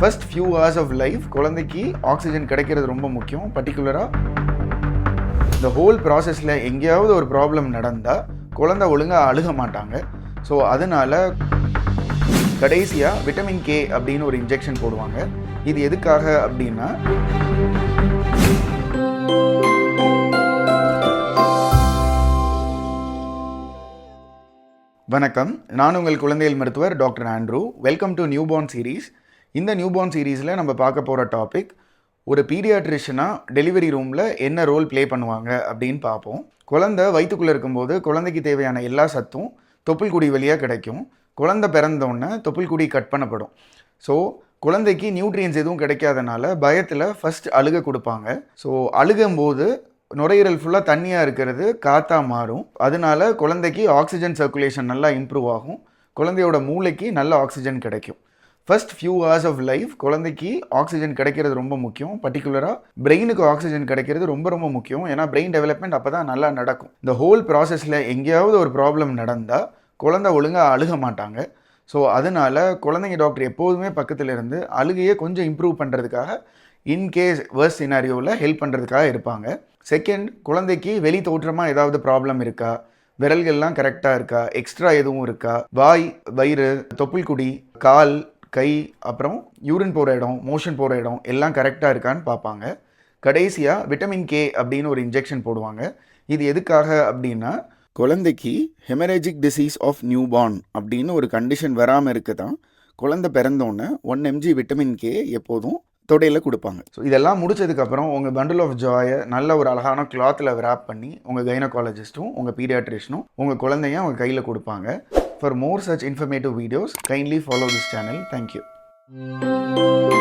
First few hours of life குழந்தைக்கு oxygen கிடைக்கிறது ரொம்ப முக்கியம். பர்டிகுலராக இந்த ஹோல் ப்ராசஸில் எங்கேயாவது ஒரு ப்ராப்ளம் நடந்தால் குழந்தை ஒழுங்காக அழுக மாட்டாங்க. ஸோ அதனால் கடைசியாக விட்டமின் கே அப்படின்னு ஒரு இன்ஜெக்ஷன் போடுவாங்க. இது எதுக்காக அப்படின்னா வணக்கம். நான் உங்கள் குழந்தைகள் மருத்துவர் doctor Andrew. Welcome to newborn series இந்த நியூபார்ன் சீரீஸில் நம்ம பார்க்க போகிற டாபிக் ஒரு பீடியாட்ரிஷனாக டெலிவரி ரூமில் என்ன ரோல் ப்ளே பண்ணுவாங்க அப்படின்னு பார்ப்போம். குழந்தை வயிற்றுக்குள்ளே இருக்கும்போது குழந்தைக்கு தேவையான எல்லா சத்தும் தொப்புள்குடி வழியாக கிடைக்கும். குழந்தை பிறந்தோடனே தொப்புள்குடி கட் பண்ணப்படும். ஸோ குழந்தைக்கு நியூட்ரியன்ஸ் எதுவும் கிடைக்காதனால பயத்தில் ஃபஸ்ட் அழுக கொடுப்பாங்க. ஸோ அழுகும்போது நுரையீரல் ஃபுல்லாக தண்ணியாக இருக்கிறது காற்றாக மாறும். அதனால குழந்தைக்கு ஆக்சிஜன் சர்க்குலேஷன் நல்லா இம்ப்ரூவ் ஆகும். குழந்தையோட மூளைக்கு நல்ல ஆக்சிஜன் கிடைக்கும். First few hours of life குழந்தைக்கு ஆக்சிஜன் கிடைக்கிறது ரொம்ப முக்கியம். பர்டிகுலராக பிரெயினுக்கு ஆக்சிஜன் கிடைக்கிறது ரொம்ப ரொம்ப முக்கியம். ஏன்னா பிரெயின் டெவலப்மெண்ட் அப்போ தான் நல்லா நடக்கும். இந்த ஹோல் ப்ராசஸில் எங்கேயாவது ஒரு ப்ராப்ளம் நடந்தால் குழந்தை ஒழுங்காக அழுக மாட்டாங்க. ஸோ அதனால் குழந்தைங்க டாக்டர் எப்போதுமே பக்கத்தில் இருந்து அழுகையை கொஞ்சம் இம்ப்ரூவ் பண்ணுறதுக்காக இன்கேஸ் வேர்ஸ் சினாரியோவில் ஹெல்ப் பண்ணுறதுக்காக இருப்பாங்க. செகண்ட் குழந்தைக்கு வெளி தோற்றமாக ஏதாவது ப்ராப்ளம் இருக்கா? விரல்கள்லாம் கரெக்டாக இருக்கா? எக்ஸ்ட்ரா எதுவும் இருக்கா? வாய் வயிறு தொப்புள் குடி கால் கை அப்புறம் யூரின் போகிற இடம் மோஷன் போகிற இடம் எல்லாம் கரெக்டாக இருக்கான்னு பார்ப்பாங்க. கடைசியாக விட்டமின் கே அப்படின்னு ஒரு இன்ஜெக்ஷன் போடுவாங்க. இது எதுக்காக அப்படின்னா குழந்தைக்கு ஹெமரேஜிக் டிசீஸ் ஆஃப் நியூபார்ன் அப்படின்னு ஒரு கண்டிஷன் வராமல் இருக்க தான் குழந்தை பிறந்தோன்னே ஒன் எம்ஜி விட்டமின் கே எப்போதும் தொடையில் கொடுப்பாங்க. ஸோ இதெல்லாம் முடிச்சதுக்கப்புறம் உங்கள் பண்டில் ஆஃப் ஜாயை நல்ல ஒரு அழகான கிளாத்தில் wrap பண்ணி உங்கள் கைனகாலஜிஸ்ட்டும் உங்கள் பீடியாட்ரிஷனும் உங்கள் குழந்தைய அவங்க கையில் கொடுப்பாங்க. For more such informative videos, kindly follow this channel. Thank you.